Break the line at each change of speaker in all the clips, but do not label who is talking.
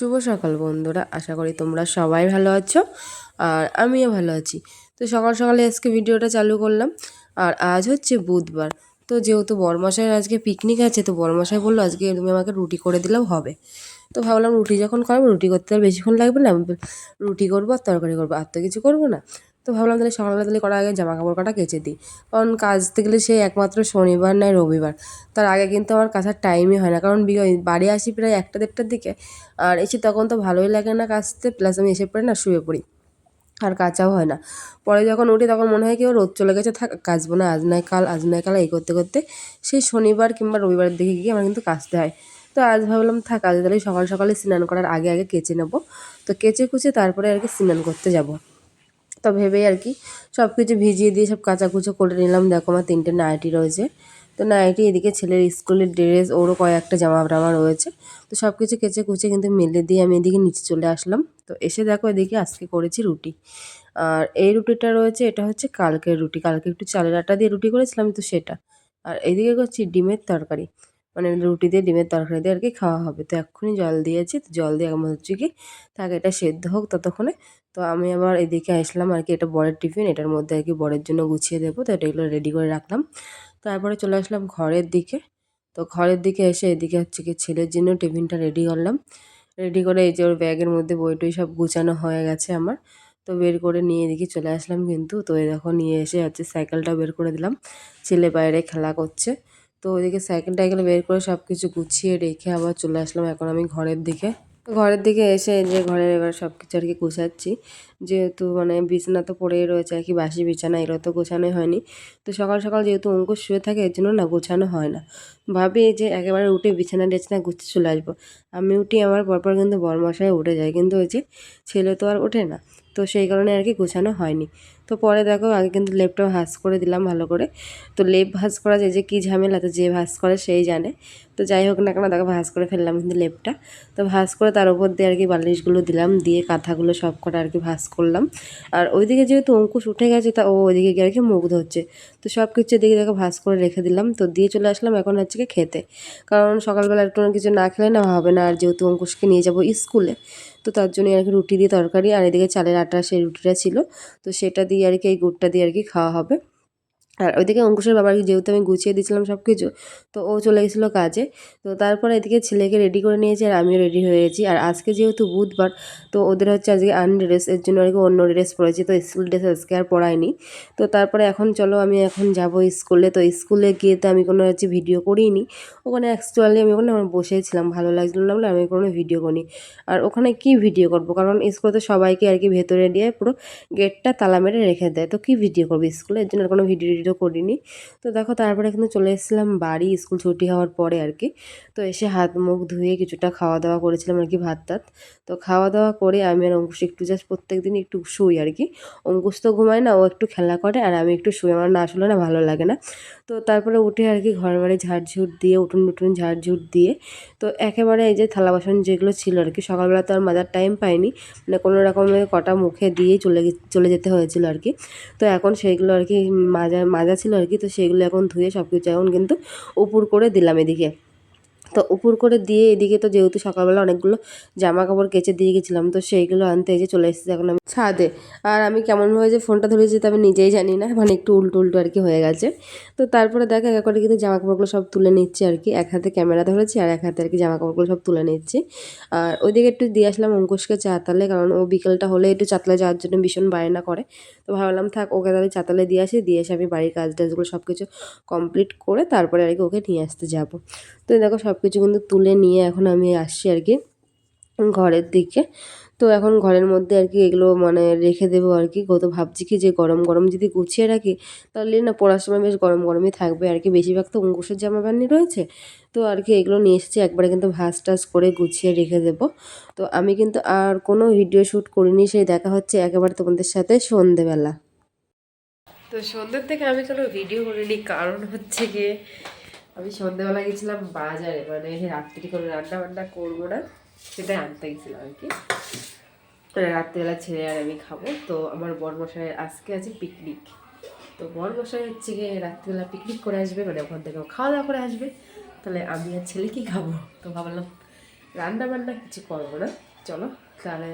শুভ সকাল বন্ধুরা, আশা করি তোমরা সবাই ভালো আছো আর আমিও ভালো আছি। তো সকাল সকালে আজকে ভিডিওটা চালু করলাম আর আজ হচ্ছে বুধবার। তো যেহেতু বরমশাইয়ের আজকে পিকনিক আছে, তো বরমশাই বলল আজকে তুমি আমাকে রুটি করে দিলেও হবে। তো ভাবলাম রুটি যখন করব রুটি করতে আর বেশিক্ষণ লাগবে না, রুটি করব আর তরকারি করব, আর তো কিছু করব না। তো ভাবলাম তাহলে সকালবেলা তাহলে করার আগে জামা কাপড় কটা কেচে দিই। কারণ কাচতে গেলে সেই একমাত্র শনিবার নয়, রবিবার। তার আগে কিন্তু আমার কাছার টাইমই হয় না। কারণ বাড়ি আসি প্রায় একটা দেড়টার দিকে। আর এসে তখন তো ভালোই লাগে না কাচতে প্লাস আমি এসে পড়ে না শুয়ে পড়ি। আর কাচাও হয় না। পরে যখন উঠি তখন মনে হয় কি ও রোদ চলে গেছে, থাক, কাচবো না। আজ নয়, কাল, আজ নয়, কাল এই করতে করতে সেই শনিবার কিংবা রবিবারের দিকে গিয়ে আমার কিন্তু কাচতে হয়। তো আজ ভাবলাম, থাক, আজ তাহলে সকাল সকালে স্নান করার আগে আগে কেচে নেব। তো কেচে কুচে তারপরে আর কি স্নান করতে যাব। তো ভেবেই আর কি সব কিছু ভিজিয়ে দিয়ে সব কাঁচা কাচাকুচো করে নিলাম। দেখো আমার তিনটে নাইটি রয়েছে। তো নাইটি এদিকে ছেলের স্কুলের ড্রেস, ওরও কয়েকটা জামা টামা রয়েছে। তো সব কিছু কেচে কুচে কিন্তু মেলে দিয়ে আমি এদিকে নিচে চলে আসলাম। তো এসে দেখো এদিকে আজকে করেছি রুটি। আর এই রুটিটা রয়েছে, এটা হচ্ছে কালকের রুটি। কালকে একটু চালের আটা দিয়ে রুটি করেছিলাম তো সেটা। আর এদিকে করছি ডিমের তরকারি। মানে রুটি দিয়ে, ডিমের তরকারি দিয়ে আর কি খাওয়া হবে। তো এক্ষুনি জল দিয়েছি। তো জল দিয়ে আমার হচ্ছে কি থাকে এটা সেদ্ধ হোক ততক্ষণে। তো আমি আবার এদিকে আসলাম আর কি এটা বরের টিফিন। এটার মধ্যে আর কি বরের জন্য গুছিয়ে দেবো। তো এটা এগুলো রেডি করে রাখলাম। তারপরে চলে আসলাম ঘরের দিকে। তো ঘরের দিকে এসে এদিকে হচ্ছে কি ছেলের জন্য টিফিনটা রেডি করলাম। রেডি করে এই যে ওর ব্যাগের মধ্যে বই টই সব গুছানো হয়ে গেছে আমার। তো বের করে নিয়ে এদিকে চলে আসলাম কিন্তু। তো দেখো নিয়ে এসে হচ্ছে সাইকেলটা বের করে দিলাম। ছেলে বাইরে খেলা করছে। তো ওইদিকে সাইকেল টাইকেল বের করে সব কিছু গুছিয়ে রেখে আবার চলে আসলাম এখন আমি ঘরের দিকে। ঘরের দিকে এসে যে ঘরের এবার সব কিছু আর কি গুছাচ্ছি। যেহেতু মানে বিছানা তো পড়েই রয়েছে, আর কি বাসি বিছানা, এগুলো তো গোছানোই হয়নি। তো সকাল সকাল যেহেতু অঙ্কুশ শুয়ে থাকে, এর জন্য না গোছানো হয় না। ভাবি যে একেবারে উঠে বিছানা টেছানা গুছিয়ে চলে আসব। আমি উঠি, আমার পরপর কিন্তু বরমশায় উঠে যায়। কিন্তু ওই যে ছেলে তো আর ওঠে না। তো সেই কারণে আর কি গোছানো হয়নি। তো পরে দেখো আগে কিন্তু লেপটাও ভাজ করে দিলাম ভালো করে। তো লেপ ভাজ করা যায় যে কী ঝামেলা, তো যে ভাজ করে সেই জানে। তো যাই হোক না কেন দেখো ভাজ করে ফেললাম কিন্তু লেপটা। তো ভাজ করে তার উপর দিয়ে আর কি বালিশগুলো দিলাম, দিয়ে কাঁথাগুলো সব কটা আর কি ভাজ করলাম। আর ওইদিকে যেহেতু অঙ্কুশ উঠে গেছে, তা ও ওইদিকে গিয়ে আর কি মুখ ধরছে। তো সব কিছু দিকে দেখো ভাজ করে রেখে দিলাম। তো দিয়ে চলে আসলাম এখন হচ্ছে কি খেতে। কারণ সকালবেলা একটু কিছু না খেলে না হবে না, আর যেহেতু অঙ্কুশকে নিয়ে যাব স্কুলে, তো তার জন্য আর কি রুটি দিয়ে তরকারি। আর এদিকে চালের আটা, সেই রুটিটা ছিল। তো সেটা দিয়ে আর কি এই গুড়টা দিয়ে আর কি খাওয়া হবে। আর ওইদিকে অঙ্কুশের বাবার যেহেতু আমি গুছিয়ে দিয়েছিলাম সব কিছু, তো ও চলে গেছিল কাজে। তো তারপরে এদিকে ছেলেকে রেডি করে নিয়েছি আর আমিও রেডি হয়ে গেছি। আর আজকে যেহেতু বুধবার, তো ওদের হচ্ছে আজকে আন ড্রেস এর জন্য আর কি অন্য ড্রেস পরেছি, তো স্কুল ড্রেস আজকে আর পড়ায়নি তো তারপরে এখন চলো আমি এখন যাব স্কুলে তো স্কুলে গিয়ে তো আমি কোনো হচ্ছে ভিডিও করিনি। ওখানে অ্যাকচুয়ালি আমি ওখানে আমার বসেছিলাম, ভালো লাগছিল না বলে আমি কোনো ভিডিও করি আর ওখানে কি ভিডিও করব? কারণ স্কুলে তো সবাইকে আর কি ভেতরে দিয়ে পুরো গেটটা তালা মেরে রেখে দেয়। তো কি ভিডিও করব স্কুলে এর জন্য কোনো ভিডিও করিনি। তো দেখো তারপরে কিন্তু চলে এসেছিলাম বাড়ি, স্কুল ছুটি হওয়ার পরে আর কি। তো এসে হাত মুখ ধুয়ে কিছুটা খাওয়া দাওয়া করেছিলাম আর কি ভাত টাত। তো খাওয়া দাওয়া করে আমি আর অঙ্কুশ একটু জাস্ট প্রত্যেক দিন একটু শুই আর কি। অঙ্কুশ তো ঘুমায় না, ও একটু খেলা করে আর আমি একটু শুই, আমার না আসলে না ভালো লাগে না। তো তারপরে উঠে আর কি ঘর বাড়ি ঝাড়ঝুট দিয়ে, উঠুন উঠুন ঝাড়ঝুট দিয়ে, তো একেবারে এই যে থালা বাসন যেগুলো ছিল আর কি, সকালবেলা তো আর মাজার টাইম পাইনি। মানে কোনো রকমের কটা মুখে দিয়েই চলে চলে যেতে হয়েছিল আর কি। তো এখন সেইগুলো আর কি মাজা মাজা ছিল আর কি, তো সেগুলো এখন ধুয়ে সব কিছু এখন কিন্তু উপর করে দিলাম এদিকে। তো উপর করে দিয়ে এদিকে তো যেহেতু সকালবেলা অনেকগুলো জামা কাপড় কেচে দিয়ে গেছিলাম, তো সেইগুলো আনতে যে চলে এসেছি এখন আমি ছাদে। আর আমি কেমনভাবে যে ফোনটা ধরেছি তা আমি নিজেই জানি না মানে একটু উল্টো উল্টো আর কি হয়ে গেছে। তো তারপরে দেখ, এক করে কিন্তু জামা কাপড়গুলো সব তুলে নিচ্ছি আর কি। এক হাতে ক্যামেরা ধরেছি আর এক হাতে আর কি জামা কাপড়গুলো সব তুলে নিচ্ছি। আর ওইদিকে একটু দিয়ে আসলাম অঙ্কুশকে চাতালে, কারণ ও বিকেলটা হলে একটু চাতলে যাওয়ার জন্য ভীষণ বায়না করে। তো ভাবলাম থাক, ওকে তাহলে চাতালে দিয়ে আসি, দিয়ে এসে আমি বাড়ির কাজ টাজগুলো সব কিছু কমপ্লিট করে তারপরে আর কি ওকে নিয়ে আসতে যাব। তো দেখো সব কিছু কিন্তু তুলে নিয়ে এখন আমি আসছি আর কি ঘরের দিকে। তো এখন ঘরের মধ্যে আর কি এগুলো মানে রেখে দেবো আর কি। কত ভাবছি কি যে গরম গরম যদি গুছিয়ে রাখি, তাহলে না পড়ার সময় বেশ গরম গরমই থাকবে আর কি। বেশিরভাগ তো অঙ্কুশের জামা প্যান্টই রয়েছে। তো আর কি এগুলো নিয়ে এসেছি, একবারে কিন্তু ভাস টাস করে গুছিয়ে রেখে দেবো। তো আমি কিন্তু আর কোনো ভিডিও শ্যুট করিনি, সেই দেখা হচ্ছে একেবারে তোমাদের সাথে সন্ধেবেলা। তো সন্ধ্যের থেকে আমি কোনো ভিডিও করিনি, কারণ হচ্ছে গিয়ে আমি সন্ধ্যেবেলা গেছিলাম বাজারে মানে রাত্রি করে রান্না বান্না করব না, সেটাই আনতে গেছিলাম আর কি। রাত্রিবেলা ছেড়ে আর আমি খাব। তো আমার বরমশাই আজকে আছে পিকনিক তো বরমশাই হচ্ছে গিয়ে রাত্রিবেলা পিকনিক করে আসবে মানে ওখান থেকে খাওয়া দাওয়া করে আসবে। তাহলে আমি আর ছেলে কি খাব? তো ভাবলাম রান্না বান্না কিছু করব না। চলো, তাহলে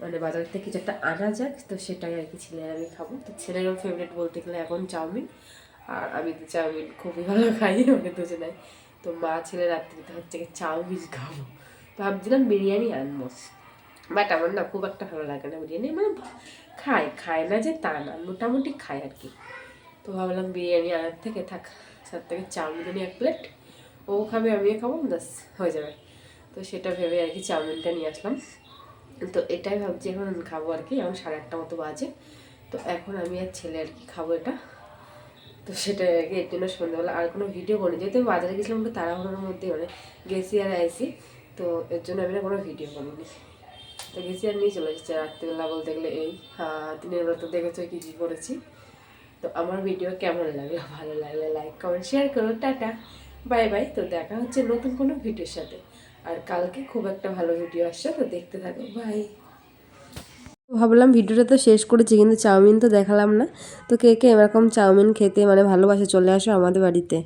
মানে বাজার থেকে কিছু একটা আনা যাক। তো সেটাই আর কি ছেলে আর আমি খাব। তো ছেলেরও ফেভারিট বলতে গেলে এখন চাউমিন। আর আমি তো চাউমিন খুবই ভালো খাই ওকে দুজনে তো মা ছেলে রাত্রিতে হচ্ছে কি চাউমিন খাব। ভাবছিলাম বিরিয়ানি আনব। বাট আমার না খুব একটা ভালো লাগে না বিরিয়ানি মানে খাই খায় না যে তা না, মোটামুটি খায় আর কি। তো ভাবলাম বিরিয়ানি আনার থেকে থাক সাত থেকে চাউমিন এক প্লেট, ও খাবে, আমিও খাব, ব্যাস, হয়ে যাবে। তো সেটা ভেবে আর কি চাউমিনটা নিয়ে আসলাম। তো এটাই ভাবছি এখন খাব আর কি, এখন সাড়ে আটটা মতো বাজে। তো এখন আমি আর ছেলে আর কি খাব এটা। তো সেটা কি এর জন্য সন্ধ্যাবেলা আর কোনো ভিডিও করিনি। যেহেতু বাজারে গেছিলাম একটু তাড়াহুড়োর মধ্যে মানে গেছি আর আইসি তো এর জন্য আমি না কোনো ভিডিও করিনি। তো গেছি আর নিয়ে চলে এসেছি রাত্রিবেলা বলতে গেলে এই হ্যাঁ দিনের বেলা তো দেখেছ কী কী করেছি। তো আমার ভিডিও কেমন লাগল? ভালো লাগলে লাইক কমেন্ট শেয়ার করো। টাটা। বাই বাই তো দেখা হচ্ছে নতুন কোনো ভিডিওর সাথে। আর কালকে খুব একটা ভালো ভিডিও আসছে, তো দেখতে থাকো। বাই ভাবলাম ভিডিওটা তো শেষ করেছি, কিন্তু চাউমিন তো দেখালাম না। তো কে কে এরকম চাউমিন খেতে মানে ভালোবাসে চলে আসো আমাদের বাড়িতে।